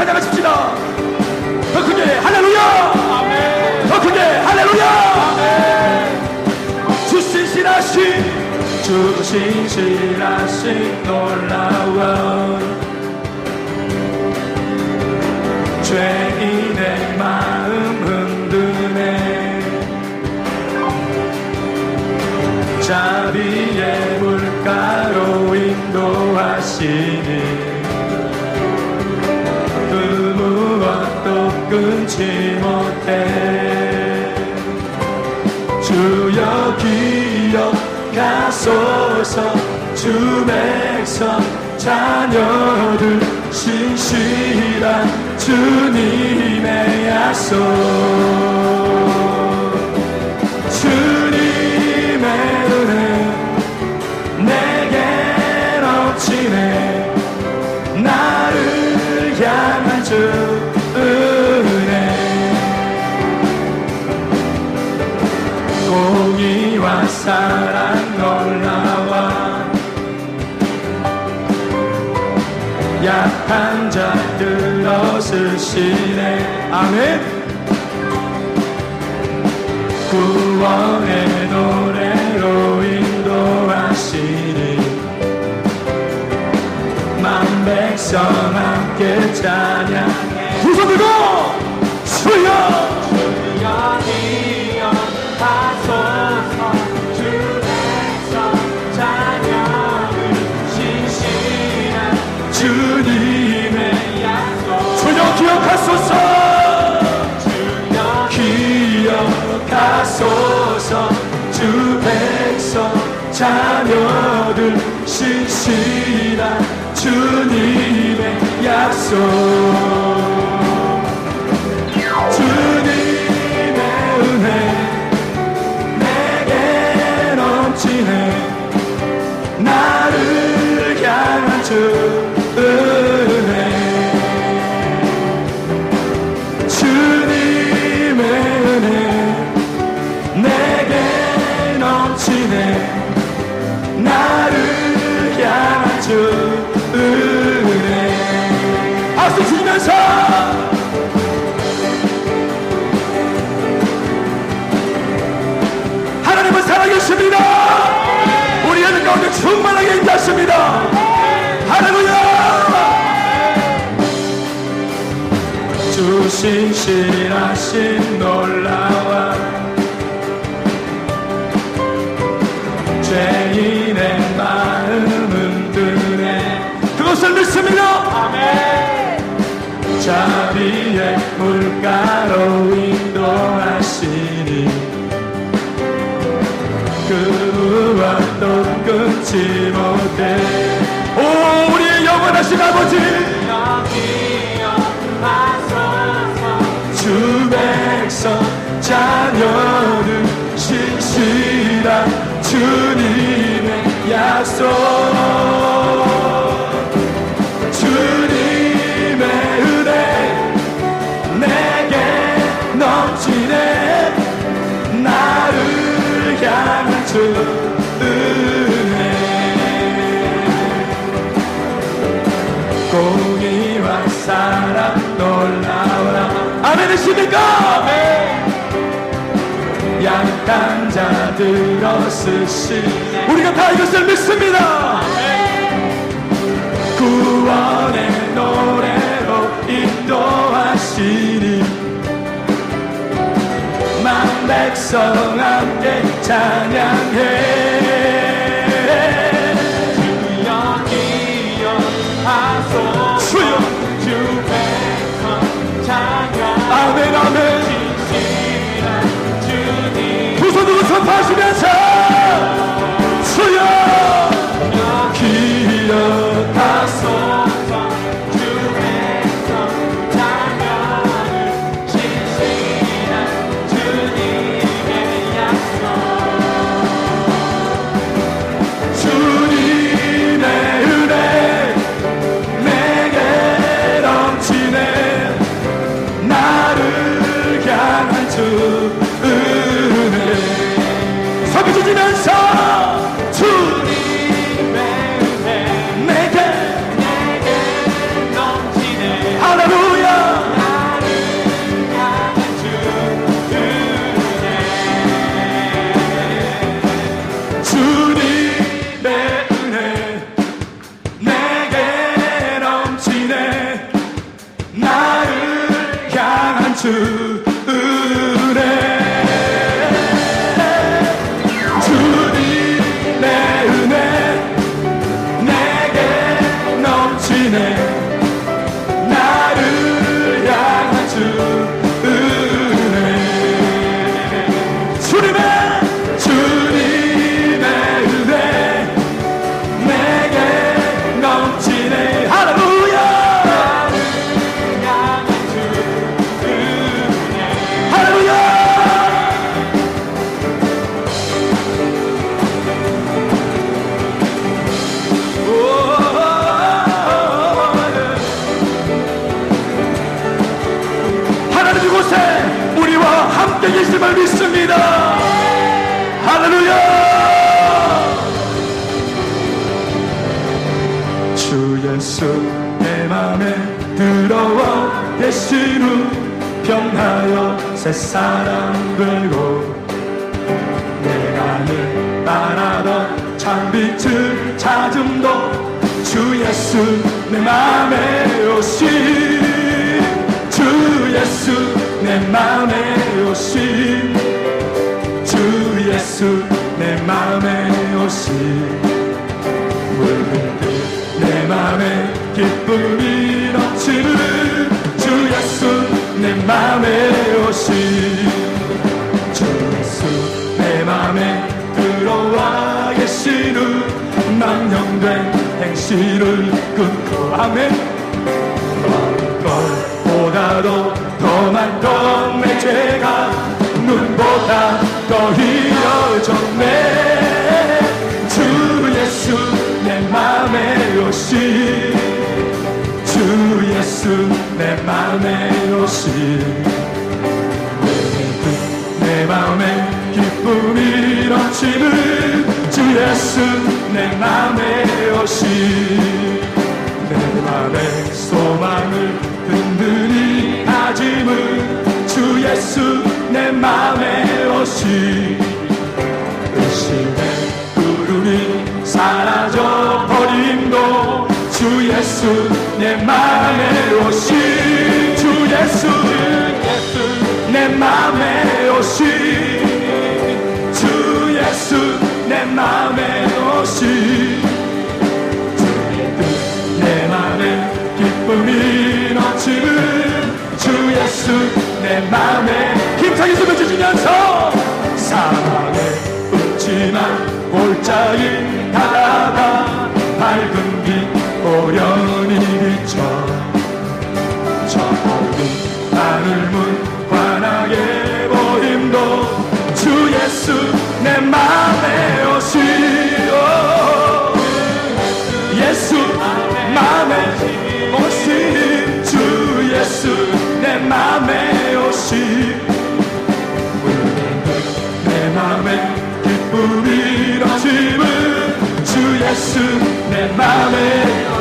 찬양하십시다. 더 크게 할렐루야! 더 크게 할렐루야! 주 신실하신 주 신실하신 놀라운 죄인의 마음 흔드네. 자비의 물가로 인도하시니 끊지 못해. 주여 기억하소서. 주 백성 자녀들 신실한 주님의 약속 사랑 놀라와. 약한 자들 얻으시네 아멘. 구원의 노래로 인도하시니 만 백성 함께 찬양해. 두손 들고 주여 주 백성 자녀들 신실한 주님의 약속 신실하신 놀라와. 죄인의 마음은 드네 그것을 믿습니다. 자비의 물가로 인도하시니 그 무엇도 끊지 못해. 오 우리의 영원하신 아버지 자녀들 신실한 주님의 약속. 주님의 은혜 내게 넘치네. 나를 향한 주 공의와 사랑 놀라워라. 아멘이십니까 약한 자들 얻으시 우리가 다 이것을 믿습니다. 구원의 노래로 인도하시니 만 백성 함께 찬양해. 주여 기억하소서. 주여. 주 백성 자녀 아멘 아멘 선포하시면서 주여 후 변하여 새 사람 되고 내가 늘 바라던 참빛을 찾음도 주 예수 내 맘에 오신 주 예수 내 맘에 오신 주 예수 내 맘에 오신 물들듯 내 맘에 기쁨이 넘치는 맘에 오신 주 예수 내 맘에 들어와 후 망령된 행실을 끊고 아멘. 것보다도 더 많던 내 죄가 눈보다 더 희어졌네. 주 예수 내 맘에 오신 주 예수 내 맘에 오신 넘치는 주 예수 내 맘에 오신 내 맘에 소망을 든든히 다짐은 주 예수 내 맘에 오신 의심의 구름이 사라져 버림도 주 예수 내 맘에 오신 주 예수 내 맘에 Acayip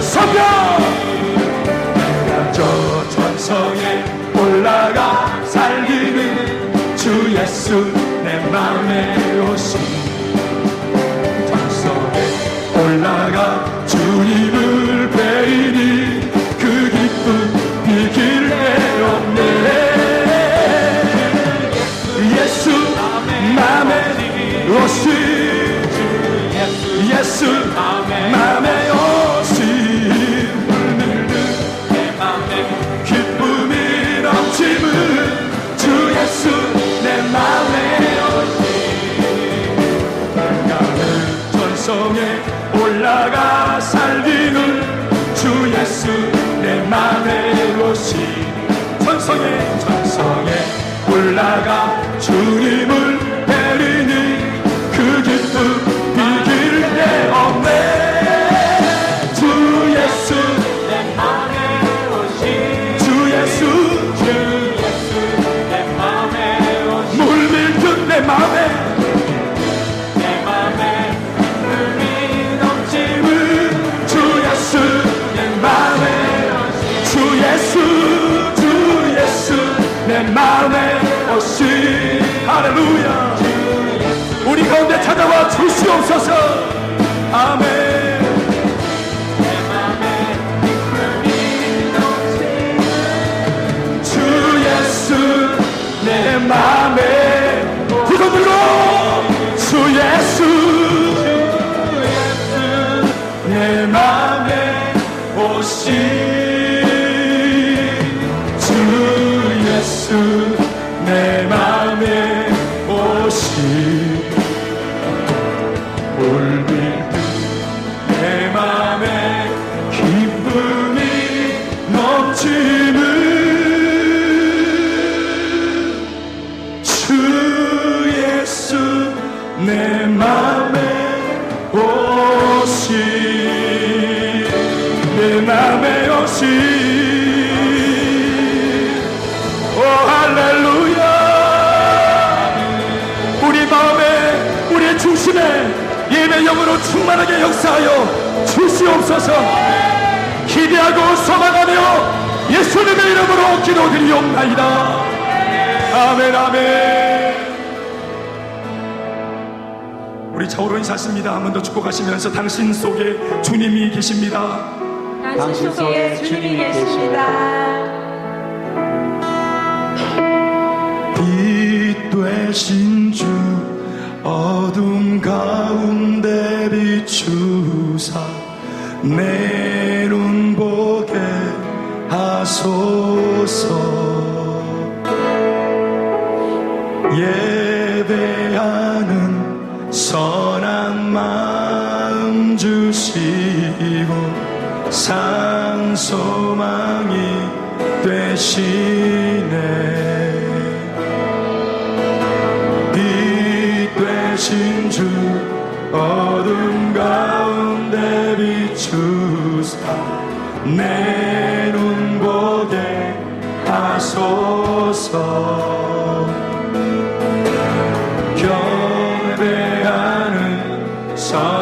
성령 내가 저 천성에 올라가 살기는 주 예수 내 맘에 오신 천성에 올라가 주님을 뵈니 그 기쁨 비길 데 없네. 예수 맘에 오신 천성에 천성에 올라가 주님을 찾아와 주시옵소서. 아멘. 주 예수 내 맘에 두손 들고. 주 예수 내 맘에 오신 역사하여 주시옵소서. 기대하고 소망하며 예수님의 이름으로 기도드리옵나이다. 아멘 아멘. 우리 좌우로 인사하십니다. 한 번 더 축복하시면서 당신 속에 주님이 계십니다. 당신 속에 주님이 계십니다. 빛 되신 주 어둠 가운데 비추 i'm Jerusalem. sun.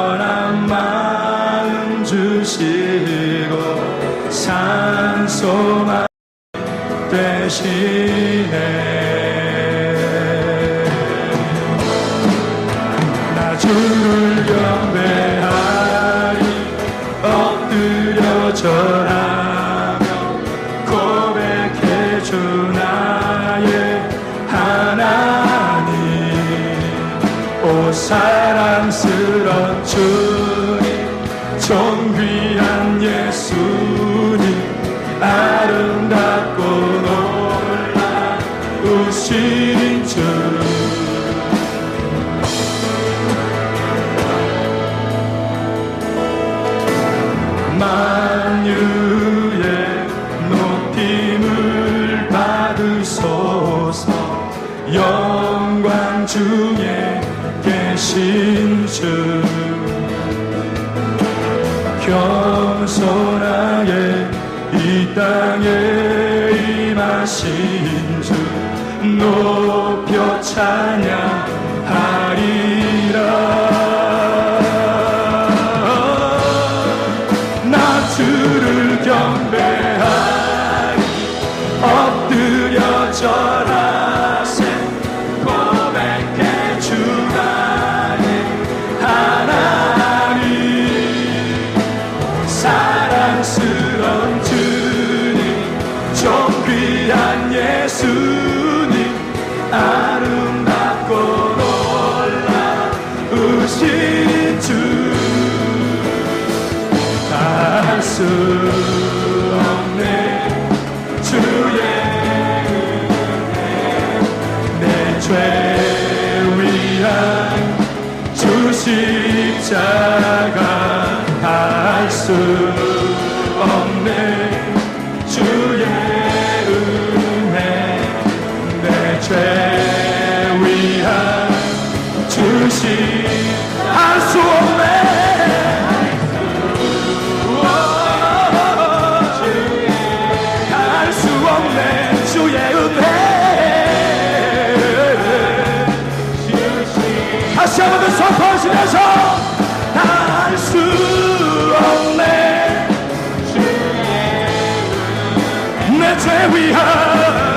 see 십자가 할수 that's where we are.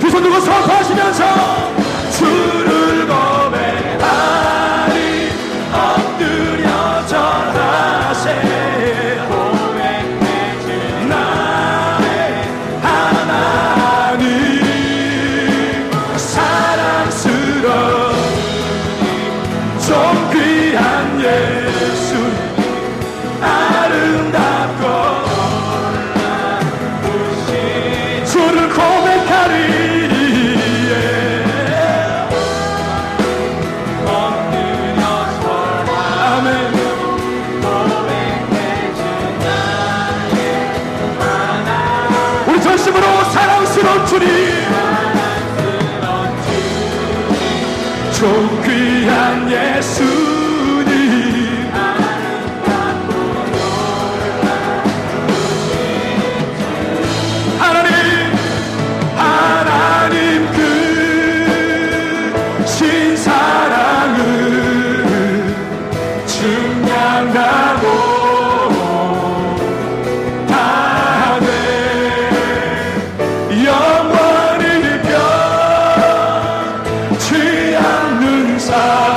주손 들고 선포하시면서 주를 걸 pensar.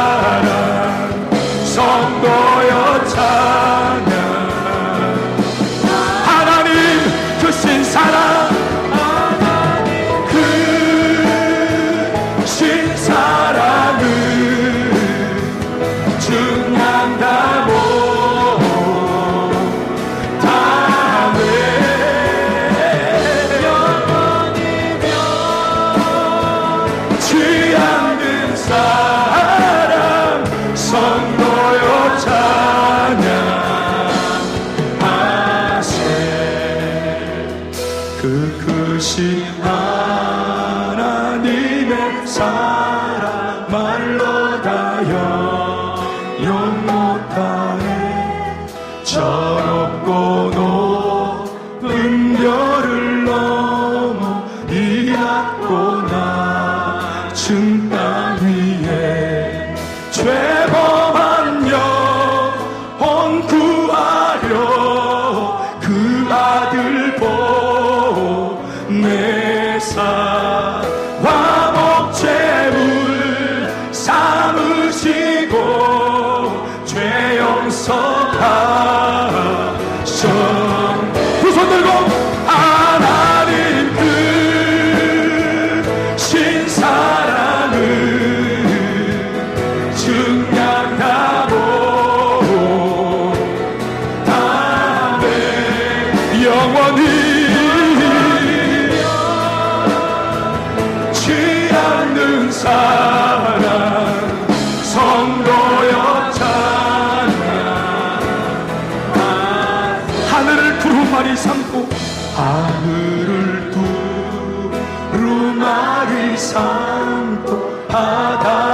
그 크신 하나님의 사랑. 찬송하 않고 바다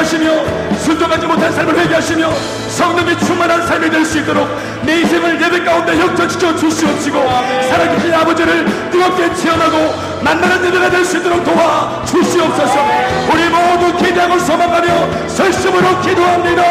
인도하시며 순종하지 못한 삶을 회개하시며 성령이 충만한 삶이 될 수 있도록 내 인생을 예배 가운데 역전시켜 주시옵시고 살아계신 아버지를 뜨겁게 체험하고 만나는 예배가 될 수 있도록 도와 주시옵소서. 우리 모두 기대하고 소망하며 설심으로 기도합니다.